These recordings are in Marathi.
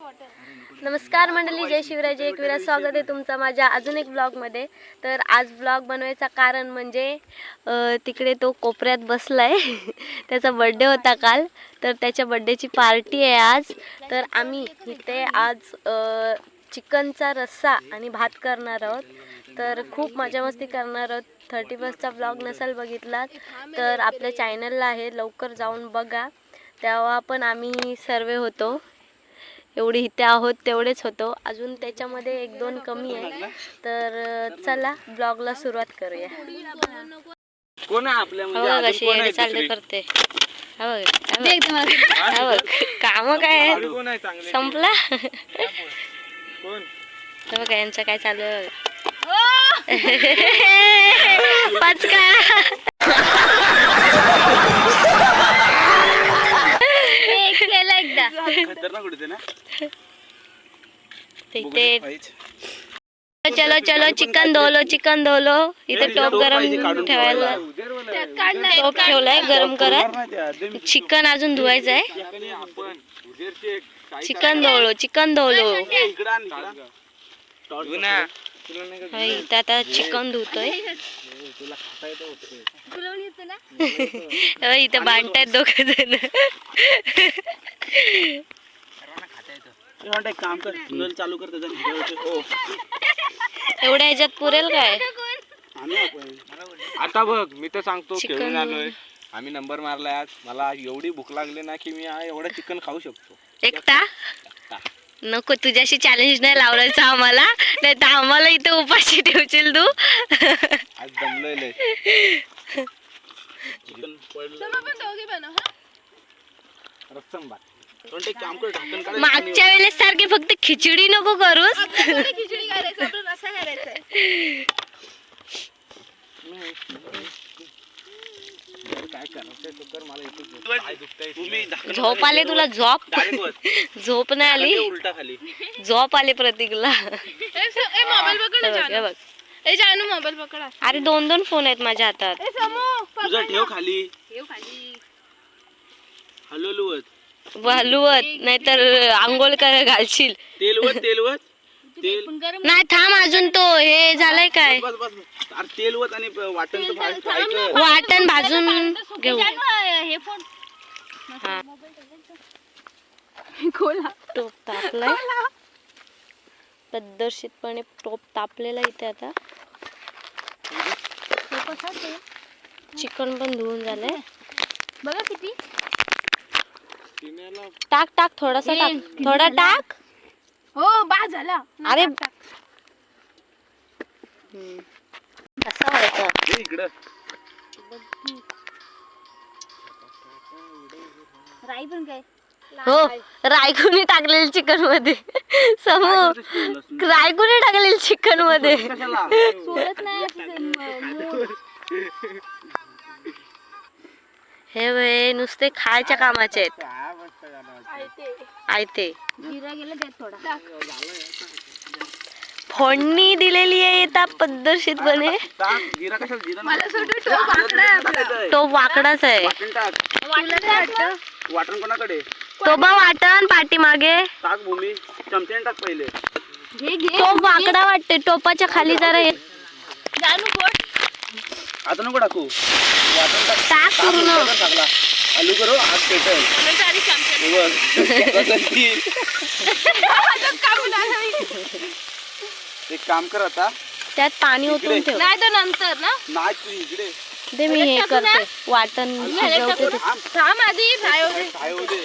नमस्कार मंडळी जय शिवराय जय स्वागत आहे तुमचं माझ्या अजून एक ब्लॉगमध्ये तर आज ब्लॉग बनवायचं कारण म्हणजे तिकडे तो कोपऱ्यात बसलाय. त्याचा बड्डे होता काल. तर त्याच्या बड्डेची पार्टी आहे आज. तर आम्ही इथे आज चिकनचा रस्सा आणि भात करणार आहोत. तर खूप मजा मस्ती करणार आहोत. थर्टी फर्स्टचा ब्लॉग नसेल बघितलात तर आपल्या चॅनलला आहे. लवकर जाऊन बघा. तेव्हा पण आम्ही सर्वे होतो. एवढी इथे आहोत तेवढेच होतो. अजून त्याच्यामध्ये एक दोन कमी आहे. तर चला ब्लॉगला सुरुवात करूया. कोण आहे आपल्या हो म्हणजे? करते. हा हा. हा बघ काम काय आहेत? अजून कोण आहे चांगले? संपला? कोण? हे बघा यांचं काय चालू आहे बघा. पचका केलं एकदा खतरनाक उडते ना? इथे चलो चलो चिकन धोलो चिकन धोलो इथे टोप गरम ठेवायला. टोप ठेवलाय गरम करत चिकन अजून धुवायचं आहे. चिकन धुवलो चिकन हा, इथं आता चिकन धुतोय. तुला खाता येतं होतं. तेव्हा इथे बांधतायत दोघं जण. ए, वाटतं एक काम कर नळ चालू कर त्याचा video होतो. हो. एवढ्या ह्याच्यात पुरेल काय? आणू आपण. आता बघ मी तर सांगतो चिकन. खेळून आलोय. आम्ही नंबर मारलाय आज. मला एवढी भूक लागली ना की मी हा एवढं चिकन खाऊ शकतो. एकटा? नको तुझ्याशी चॅलेंज नाही लावलायचं आम्हाला. नाही तर आम्हाला इथे उपाशी ठेवशील तू आज दमलोय लय. चिकन पडलं. रस्सम भात. पण ते काम कर ढक्कन काढ. मागच्या वेळेस सारखे फक्त खिचडी नको करूस काय करायचं ते कर मला इथे झोप. पाय दुखताय. तुम्ही ढक्कन झोप आले तुला झोप? direct वर. झोप नाही आली. उलटा खाली. झोप आले प्रतीकला. मोबाईल पकड हे बघ, हे बघ. ए जानू मोबाईल पकड. अरे दोन दोन फोन आहेत माझ्या हातात. ए समू तुझा ठेव खाली. ठेव खाली. हलवलवत नाहीतर आंघोळ कर घालशील. तेलवत तेलवत तेल नाही थांब अजून तो हे झालंय काय? बस बस बस. अरे तेलवत आणि वाटण तर वाटण भाजून घेऊ. हे फोन. हा. खोला टोप तापलाय. पद्धतशीरपणे टोप तापलेला इथे आता. चिकन पण धुवून झालंय. बघा किती. टाक टाक थोडासा टाक. थोडा टाक. हो बा झाला. अरे. कसं व्हायचं? इकडं. राई पण काय? हो रायकुनी टाकलेलं चिकनमध्ये. समोर रायकुनी टाकलेलं चिकनमध्ये. सोडत नाही असं हे वे नुसते खायच्या कामाचे आहेत. आयते. जिरा गेला त्यात थोडा. फोडणी दिलेली आहे येता पद्धतशीरपणे. तो वाकडाच आहे. वाटण कोणाकडे? तो बा वाटण पाठीमागे. टाक भूमी. चमच्याने टाक पहिले. हे घे. तो वाकडा वाटते टोपाच्या खाली जरा आज पेटल हे बघ. कसं ती. एक काम कर आता त्यात पाणी ओतून ठेव नाही तर नंतर ना नाही तू इकडे दे मी हे करते वाटण शिजवते ते. थांब आधी फ्राय होते काय होते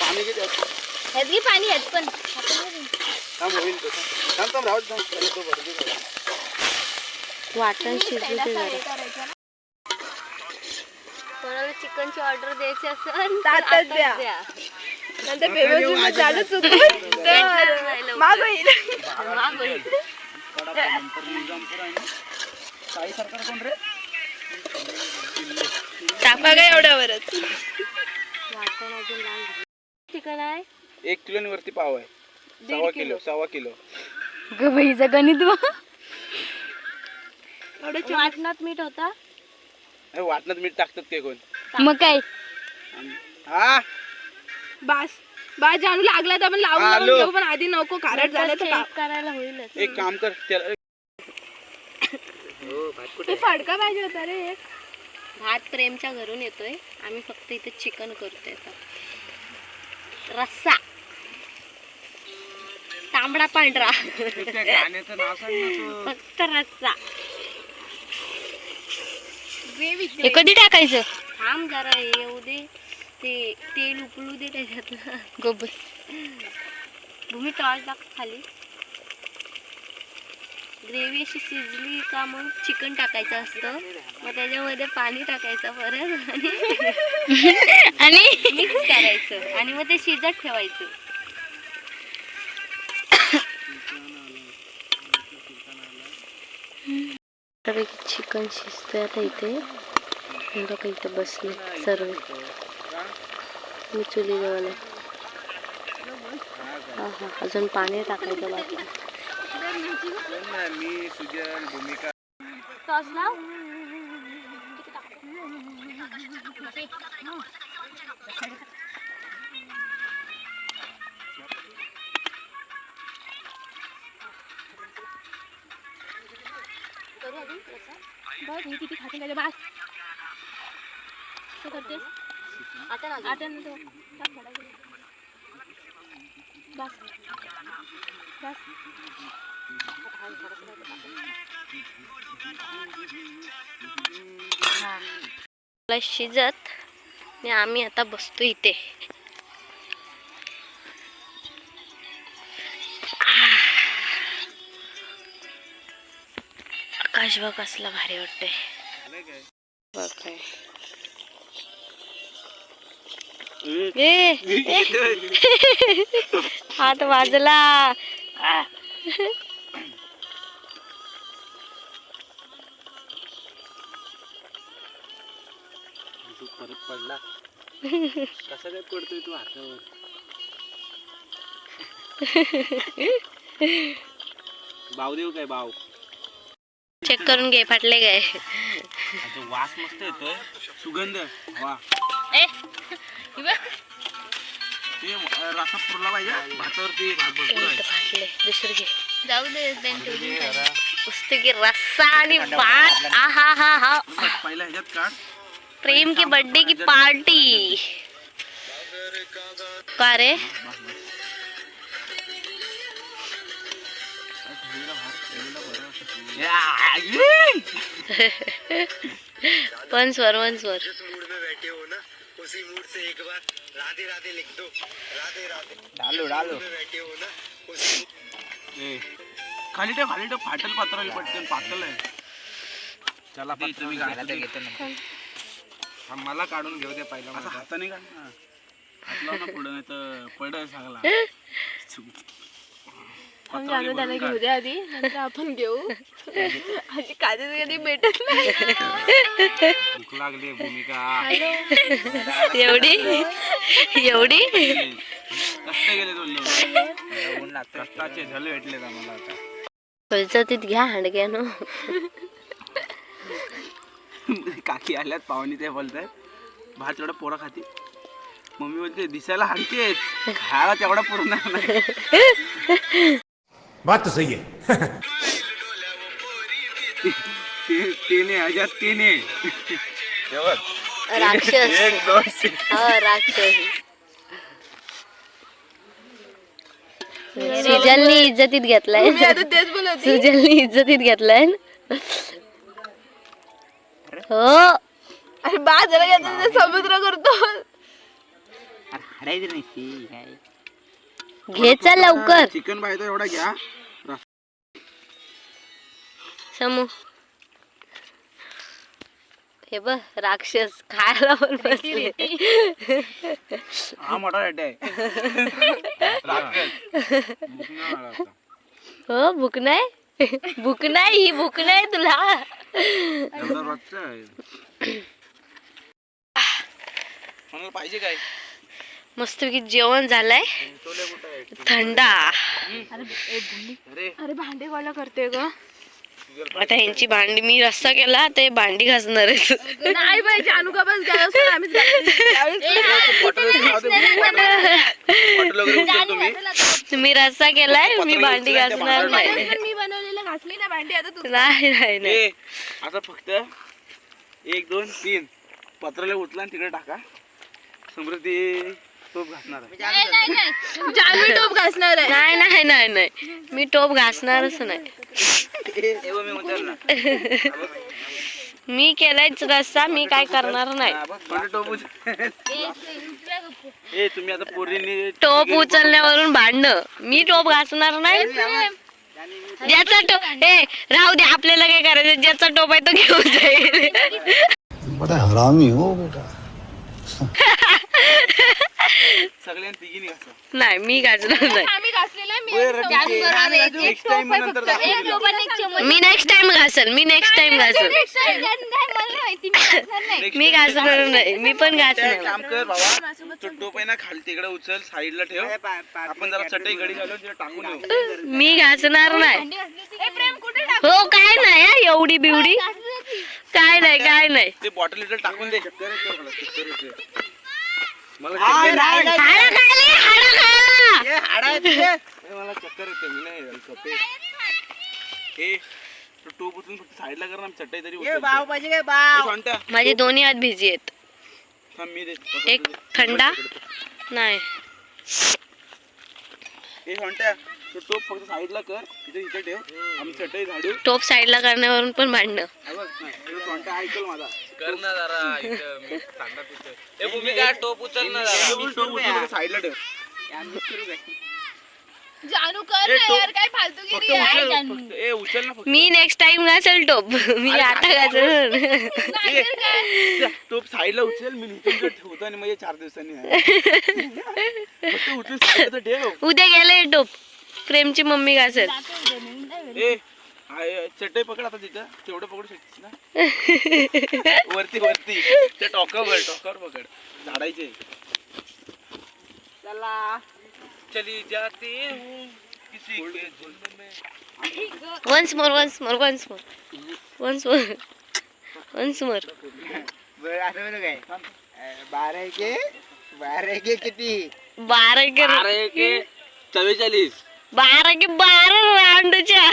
पाणी किती असतं? ह्यात घे पाणी ह्यात पण थांब होईल तसं थांब थांब राहू दे, थांब. पहिले तो भरू दे जरा. वाटण शिजू दे जरा. कोणाला चिकनची ऑर्डर द्यायची असेल ताटच द्या. नंतर झालं चुकून. तर माग एवढ्यावरच? वाटण अजून लाल झालं. चिकन आहे? एक किलो वरती पाव आहे. सव्वा किलो. सव्वा किलो. गणित वाटणात मीठ होता? हे वाटणात मीठ टाकतात ते कोण? मग काय? हा? बास बा जानू लागला तर आपण लावून लावून आलो. घेऊ पण आधी नको खारट झालं तर चेक करायला होईलच. एक काम कर त्याला हो भात ते कुठे फडका पाहिजे होता रे. एक. भात प्रेमच्या घरून येतोय. आम्ही फक्त इथे चिकन करतोय आता. रस्सा. तांबडा पांढरा. त्या गाण्याचं नाव सांग ना तू. फक्त रस्सा. हे कधी टाकायचं? थांब जरा हे येऊ दे. ते तेल उकळू दे त्याच्यातलं. गोबर भूमी टॉल टाक खाली. ग्रेव्ही अशी शिजली का मग चिकन टाकायचं असतं. मग त्याच्यामध्ये पाणी टाकायचं परत आणि आणि? मिक्स करायचं. आणि मग ते शिजत ठेवायचं. बऱ्यापैकी चिकन शिजतंय आता इथे हे बघा बसले सर्व मी चुली जवळ आहे. हा अजून पाणी टाकायचं बाकी सॉस लाव बघ किती खाते त्याच्या बास. काय करतेस? आता आता बस. बस. शिजत आणि आम्ही आता बसतो इथे. आकाश बघ कसला भारी वाटतंय ए. हात वाजला. तू परत पडला कसा काय पडतोय तू हातावर बाव देऊ काय बाव चेक करून घे फाटले काय वास मस्त येतोय सुगंध वा ए ते अं, पुरला पाहिजे भातावरती भात भरपूर आहे. फाटले दुसरं घे. जाऊ दे जरा. मस्त रस्सा आणि भात. आहा हा हा पहिल्या ह्याच्यात काढ. प्रेम की बर्थडे की पार्टी. का रे? वन स्वर वन स्वर. डालो डालो। ए, खाली ठेव खाली ठेव फाटल पात्र पटकन पातळ आहे. चला तुम्ही हा, मला काढून घेऊ दे पहिला असं हाताने काढ. ना हात लाव ना पुढं नाही तर पड सांगला हम जानू त्याला घेऊ दे आधी नंतर आपण घेऊ. आधी कधी कधी भेटत नाही. भूक लागली भूमिका. एवढी? एवढी? कष्ट गेले दोन कष्टाचे झाले भेटले आता. फलचतीत घ्या हांडग्यानं. काकी आल्यात पाहुणे ते बोलतायत. भात एवढा पोरा खाती. मम्मी बोलते दिसायला हाणते खायला तेवढा पूर्ण नाही. बात तो सही है। तेने ह्याच्यात तेने राक्षस. एक दोन हा राक्षस. सुजलनी इज्जतीत घेतलाय. मी आता तेच बोलत होती. सुजलनी इज्जतीत घेतलाय. हो. अरे बा जरा घेतलं तर समुद्र करतो. हाडायचं नाही घे चल लवकर. चिकन पाहिजे एवढा घ्या. समू. हे बघ राक्षस खायला पण बसले. हा मोठा रेट आहे. हो भूक नाही? भूक नाही ही भूक नाही तुला. पाहिजे काय? मस्तपैकी जेवण झालंय. थंडा. अरे अरे. भांडे गोळा करते ग. आता यांची भांडी मी रस्ता केला ते भांडी घासणार नाही बाई जानू का बस गॅस वर आम्हीच घातली. बॉटल वगैरे उचलतो मी रस्ता केलाय मी भांडी घासणार नाही. पण मी बनवलेलं घासली ना भांडी आता तू नाही नाही आता फक्त एक दोन तीन. पत्राला उचला तिकडे टाका. समृद्धी. घासणार आहे. जानवी टोप घासणार आहे. नाही नाही नाही नाही. मी टोप घासणारच नाही. मी ना. मी केलायच रस्ता मी काय करणार नाही. हा, बघ, टोप उचल. ए तुम्ही आता पोरींनी टोप उचलण्यावरून भांडणं. मी टोप घासणार नाही. ज्याचा टोप ए राहू दे आपल्याला काय करायचं? ज्याचा टोप आहे तो घेऊन जाईल. बड़ा हरामी हो बेटा. सगळ्यांनी तिघींनी घासा नाही मी घासणार नाही. आम्ही घासलेला आहे, मी ओय, नेक्स्ट टाइम नंतर दाखवतो. मी नेक्स्ट टाइम घासल मी नेक्स्ट टाइम घासल Next मी time घासणार नाही मी पण त्या घासणार काम कर बाबा. तो टोप आहे ना खाली तिकडे उचल साईडला ठेव. आपण जरा चटई घडी घालून तिला टाकून येऊ. मी घासणार नाही. हो काय नाही हा, एवढी बिवडी. काय नाही काय नाही. ते बॉटल लिटर टाकून दे. हाडं खायला, हाडं खायला. ए, मला चक्कर येते मी नाही यायला कपे. हे तो टोप उचलून फक्त साईडला कर ना मी चटई तरी उचलतो. ए, सोंट्या, माझे दोन्ही हात भिजी आहेत. थांब मी देत. एक थंडा नाही. ए सोंट्या तो टोप फक्त साईडला कर तिथे इथे ठेव. आम्ही चटई झाडू. टोप साईडला करण्यावरून पण भांडणं. हा बघ, नाही, तो सोंट्या ऐकल माझा? कर ना जरा इथं मी सांगा तिथं. ए भूमिका टोप उचल ना जरा. टोप उचलून साईडला ठेव. जानू कर ए, ना टोप- यार काय फक्त फालतूगिरी आहे? उचल. फक्त ए उचल ना फक्त. मी नेक्स्ट टाइम घासल टोप. मी आता घासल. टोप साईडला उचल मी इथून ठेवतो आणि ये चार दिवसांनी आहे. फक्त उचलून साईडला तर ठेव. उद्या गेले टोप. प्रेमची मम्मी घासल ए आय- चटई पकड आता तिथं. तेवढं पकडू शकतेस ना. वरती वरती. त्या टॉकावर टॉकावर पकड झाडायचे. चला. चली जाती हूँ किसी के जुल्म में. Once more once more once more once more once more बारा के बारा के किती? बारा के अरे के चव्वेचाळीस. बारा के बारा राऊंडच्या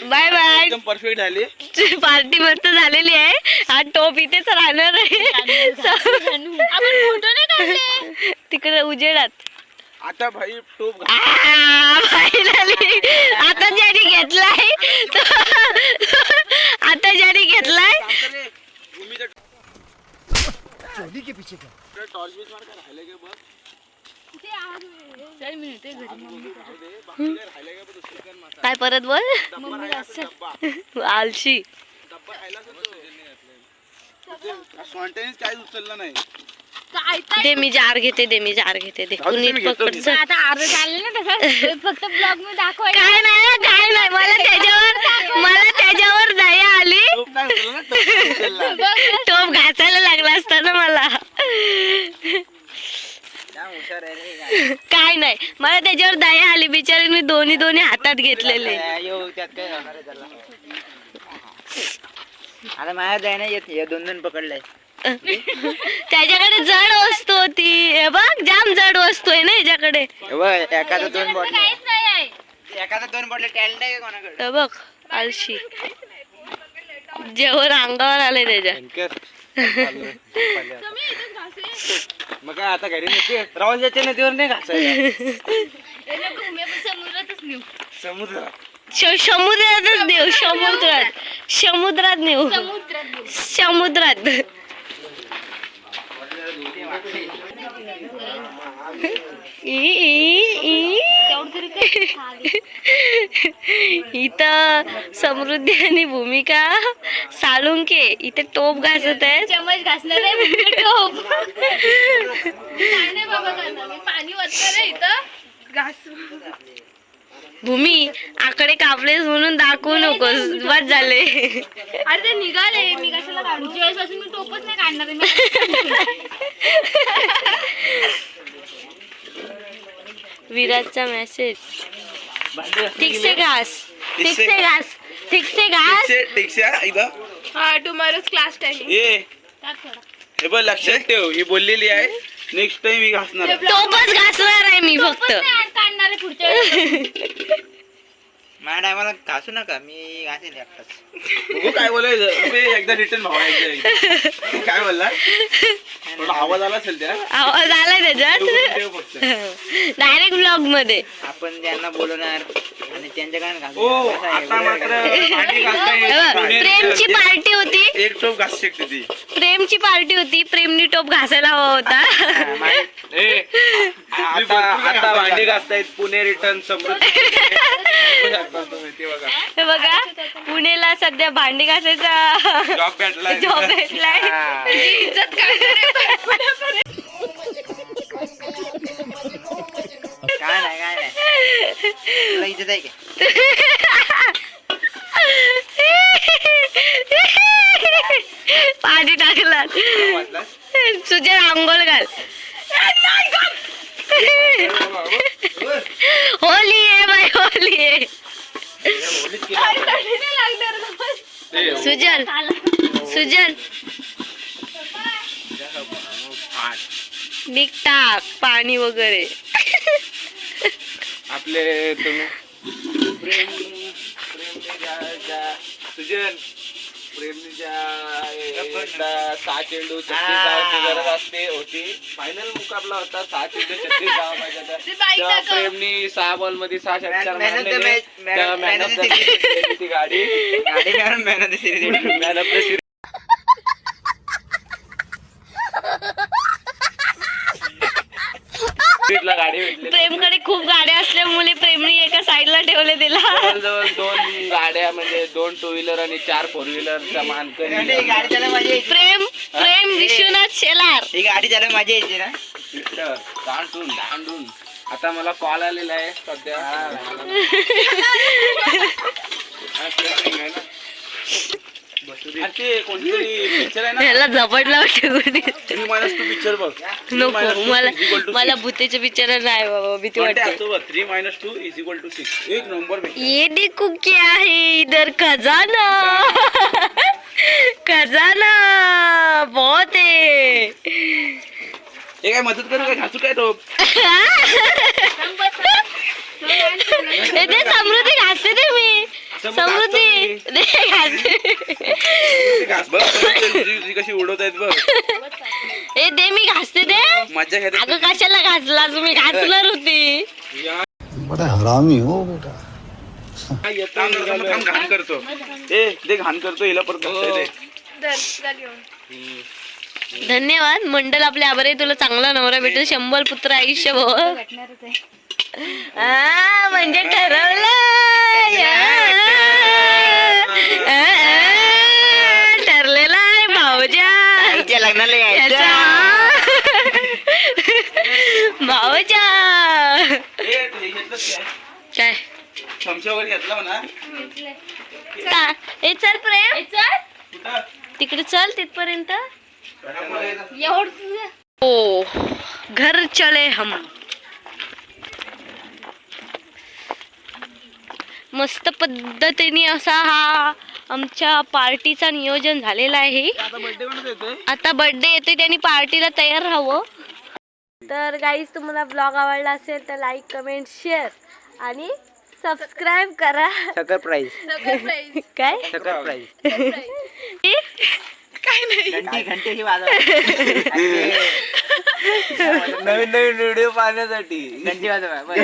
बाय बाय. एकदम परफेक्ट झाली. पार्टी मस्त झालेली आहे. हा टोप इथेच राहणार आहे. तिकडे उजेडात. आता भाई टोप finally. आता ज्याने घेतलाय आता ज्याने घेतलाय. काम कर रे. भूमीचं टॉर्च बीच मार का का बाकी काय का. काय परत बोल. आलशी. उचललं नाही. दे मी जार घेते दे मी जार घेते दे. तू नीट पकड चल. आता अर्ध चालले ना तसं? फक्त ब्लॉगमध्ये दाखवाय काय नाही काय नाही. मला त्याच्यावर मला त्याच्यावर दया आली. टोप घासायला लागला असता ना मला. काय नाही. मला त्याच्यावर दया आली बिचारी मी दोन्ही दोन्ही हातात घेतलेले. आता माझ्या जाय नाही येत हे दोन दोन पकडलंय. त्याच्याकडे जड वस्तू होती. हे बघ जाम जड वस्तू आहे ना याच्याकडे. एखादा दोन बॉटल एखादा दोन बॉटल टॅलेंट आहे का कोणाकडे? हे बघ आलशी जेवण अंगावर आले त्याच्या. मग काय आता घरी नसते रावाच्या नदीवर नाही घासायला. समुद्रातच नेऊ. समुद्र. श- समुद्रातच नेऊ समुद्रात. समुद्रात नेऊ. समुद्रात ई. इथं समृद्धी आणि भूमिका साळुंके इथे टोप घासत आहेत. चमच घासणार आहे टोप. नाही बाबा पाणी वरतं रे इथं. घास. भूमी आकडे कापलेस म्हणून दाखवू नकोस बस झाले अरे ते निघाले मी कशाला काढू मी टोपच नाही काढणार. मी विराजचा मेसेज भांडे ठीक से घास ठीक से घास ठीक से घास टिकसे, इथं. हा टुमारोज क्लास टाइमिंग ये. हे बघ लक्षात ठेव ही बोललेली आहे नेक्स्ट टाइम मी घासणार. टोपच घासणार आहे मी फक्त आहे पुढच्या वेळेस. माझ्या टायमाला घासू नका. मी घासेल एकटाच. बघू काय बोलायचं. एकदा रिटर्न भावा एकदा एकदा. काय बोलला थोडा आवाज आला असेल त्या आवाज आला त्याच्यात. ठेव- ठेव फक्त डायरेक्ट ब्लॉगमध्ये. आपण त्यांना बोलवणार आणि त्यांच्या काय घासू ओ आता मात्र हे. बघ, प्रेमची पार्टी होती. एक टोप घासू शकते ती. प्रेमची पार्टी होती. प्रेमनी टोप घासायला हवा होता. ए, आता आता भांडी घासतायत पुणे रिटर्न समृद्धी बघा हे बघा पुणेला सध्या भांडी घासायचा जॉब भेटला जॉब भेटलाय. इज्जत काय काय नाही काय नाही. तुला इज्जत आहे का? पाणी टाकला. तुझ्या आंघोळ घाल. होली आहे बाई होली आहे सुजल सुजल मीठ टाक पाणी वगैरे आपले तुम्ही सुजन सहा चेंडू छत्तीस धावांची गरज असते होती. फायनल मुकाबला होता सहा चेंडू छत्तीस धावा पाहिजे प्रेमनी सहा बॉलमध्ये सहा षटकार मारलेले. match केली ती गाडी. मॅन ऑफ द सिरीज ला गाडी भेटली प्रेमकडे खूप गाड्या असल्यामुळे प्रेमनी एका साईडला ठेवले तिला. जवळजवळ दोन गाड्या म्हणजे दोन टू व्हीलर आणि चार फोर व्हीलरचा मानकरी. ही गाडी यायची. प्रेम प्रेम विश्वनाथ शेलार. ही गाडी चालू मजा यायची ना. दांडून दांडून. आता मला कॉल आलेला आहे सध्या. Trending आहे ना. अरे ते कोणतरी पिक्चर आहे ना? ह्याला झपटला वाटते थ्री मायनस टू पिक्चर बघ. नको मला मला भूतेचे पिक्चर नाही बाबा भीती वाटते. Three minus two is equal to six एक नंबर भेटला. ये देखो क्या है इधर खजाना. खजाना बहुत है. हे काय मदत करू काय? घासू काय ते? समृद्धी समृद्धी दे. घास. बघ तुझी- तुझी कशी उडवत आहेत बघ. हे दे मी घासते ते मज्जा घेते अगं कशाला घासला तुम्ही घासणार होती. बड़ा हरामी हो बेटा. थांब, थांब, थांब, थांब, घाण करतो. ए ते घाण करतो हिला परत येऊन धन्यवाद. मंडल आपले आभार आहे. तुला चांगला नवरा भेटेल. शंभर पुत्र आयुष्य भाऊ भेटणारच आहे. आ, म्हणजे ठरवलं ठरलेला ठरलेलं आहे भाऊजा आईच्या लग्नाला यायचं याचा भाऊजा ए, हे काय काय चमचा वगैरे घेतला का ए चल प्रेम कुठं तिकडे चल तिथपर्यंत घरामध्ये ओ घर चले हम मस्त पद्धतीने असा हा आमच्या पार्टीचा नियोजन झालेला आहे. आता बर्थडे कोणाचा येतोय? आता बर्थडे येतोय त्यांनी पार्टीला तयार राहावं. तर गाईज तुम्हाला ब्लॉग आवडला असेल तर लाईक कमेंट शेअर आणि सबस्क्राईब करा. सकर प्राईज काय? सकर प्राईज काय नाही. घंटी घंटी ही वाजवा. नवीन नवीन व्हिडिओ पाहण्यासाठी. घंटी वाजवा बस.